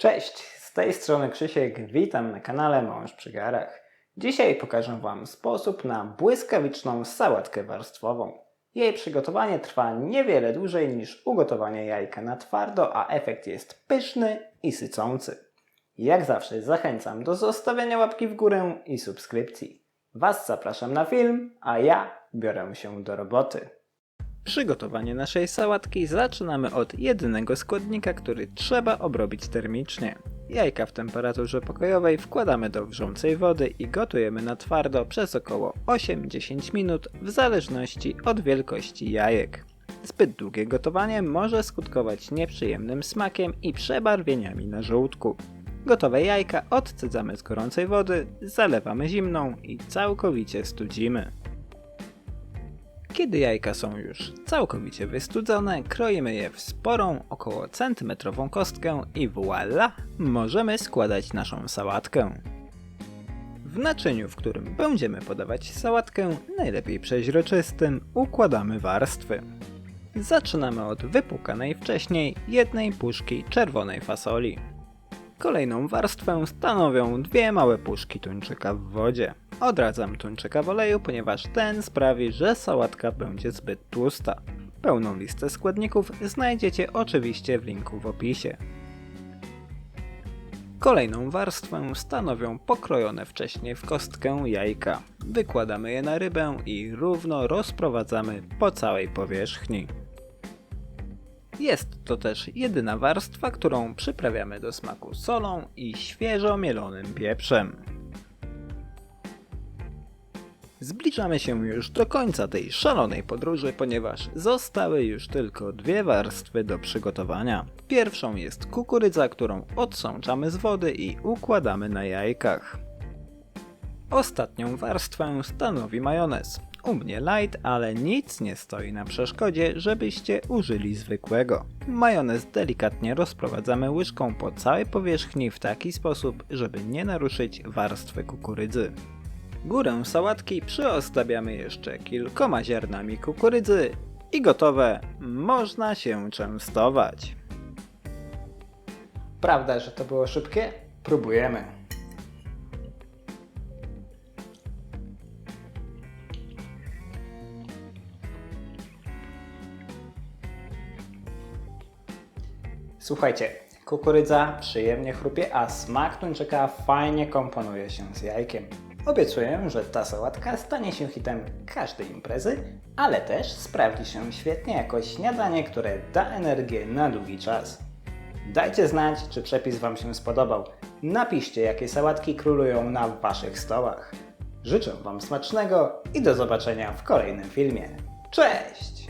Cześć, z tej strony Krzysiek, witam na kanale Mąż przy garach. Dzisiaj pokażę Wam sposób na błyskawiczną sałatkę warstwową. Jej przygotowanie trwa niewiele dłużej niż ugotowanie jajka na twardo, a efekt jest pyszny i sycący. Jak zawsze zachęcam do zostawiania łapki w górę i subskrypcji. Was zapraszam na film, a ja biorę się do roboty. Przygotowanie naszej sałatki zaczynamy od jedynego składnika, który trzeba obrobić termicznie. Jajka w temperaturze pokojowej wkładamy do wrzącej wody i gotujemy na twardo przez około 8-10 minut w zależności od wielkości jajek. Zbyt długie gotowanie może skutkować nieprzyjemnym smakiem i przebarwieniami na żołądku. Gotowe jajka odcedzamy z gorącej wody, zalewamy zimną i całkowicie studzimy. Kiedy jajka są już całkowicie wystudzone, kroimy je w sporą, około centymetrową kostkę i voila, możemy składać naszą sałatkę. W naczyniu, w którym będziemy podawać sałatkę, najlepiej przeźroczystym, układamy warstwy. Zaczynamy od wypłukanej wcześniej jednej puszki czerwonej fasoli. Kolejną warstwę stanowią dwie małe puszki tuńczyka w wodzie. Odradzam tuńczyka w oleju, ponieważ ten sprawi, że sałatka będzie zbyt tłusta. Pełną listę składników znajdziecie oczywiście w linku w opisie. Kolejną warstwę stanowią pokrojone wcześniej w kostkę jajka. Wykładamy je na rybę i równo rozprowadzamy po całej powierzchni. Jest to też jedyna warstwa, którą przyprawiamy do smaku solą i świeżo mielonym pieprzem. Zbliżamy się już do końca tej szalonej podróży, ponieważ zostały już tylko dwie warstwy do przygotowania. Pierwszą jest kukurydza, którą odsączamy z wody i układamy na jajkach. Ostatnią warstwę stanowi majonez. U mnie light, ale nic nie stoi na przeszkodzie, żebyście użyli zwykłego. Majonez delikatnie rozprowadzamy łyżką po całej powierzchni w taki sposób, żeby nie naruszyć warstwy kukurydzy. Górę sałatki przyozdabiamy jeszcze kilkoma ziarnami kukurydzy i gotowe, można się częstować. Prawda, że to było szybkie? Próbujemy. Słuchajcie, kukurydza przyjemnie chrupie, a smak tuńczyka fajnie komponuje się z jajkiem. Obiecuję, że ta sałatka stanie się hitem każdej imprezy, ale też sprawdzi się świetnie jako śniadanie, które da energię na długi czas. Dajcie znać, czy przepis Wam się spodobał. Napiszcie, jakie sałatki królują na Waszych stołach. Życzę Wam smacznego i do zobaczenia w kolejnym filmie. Cześć!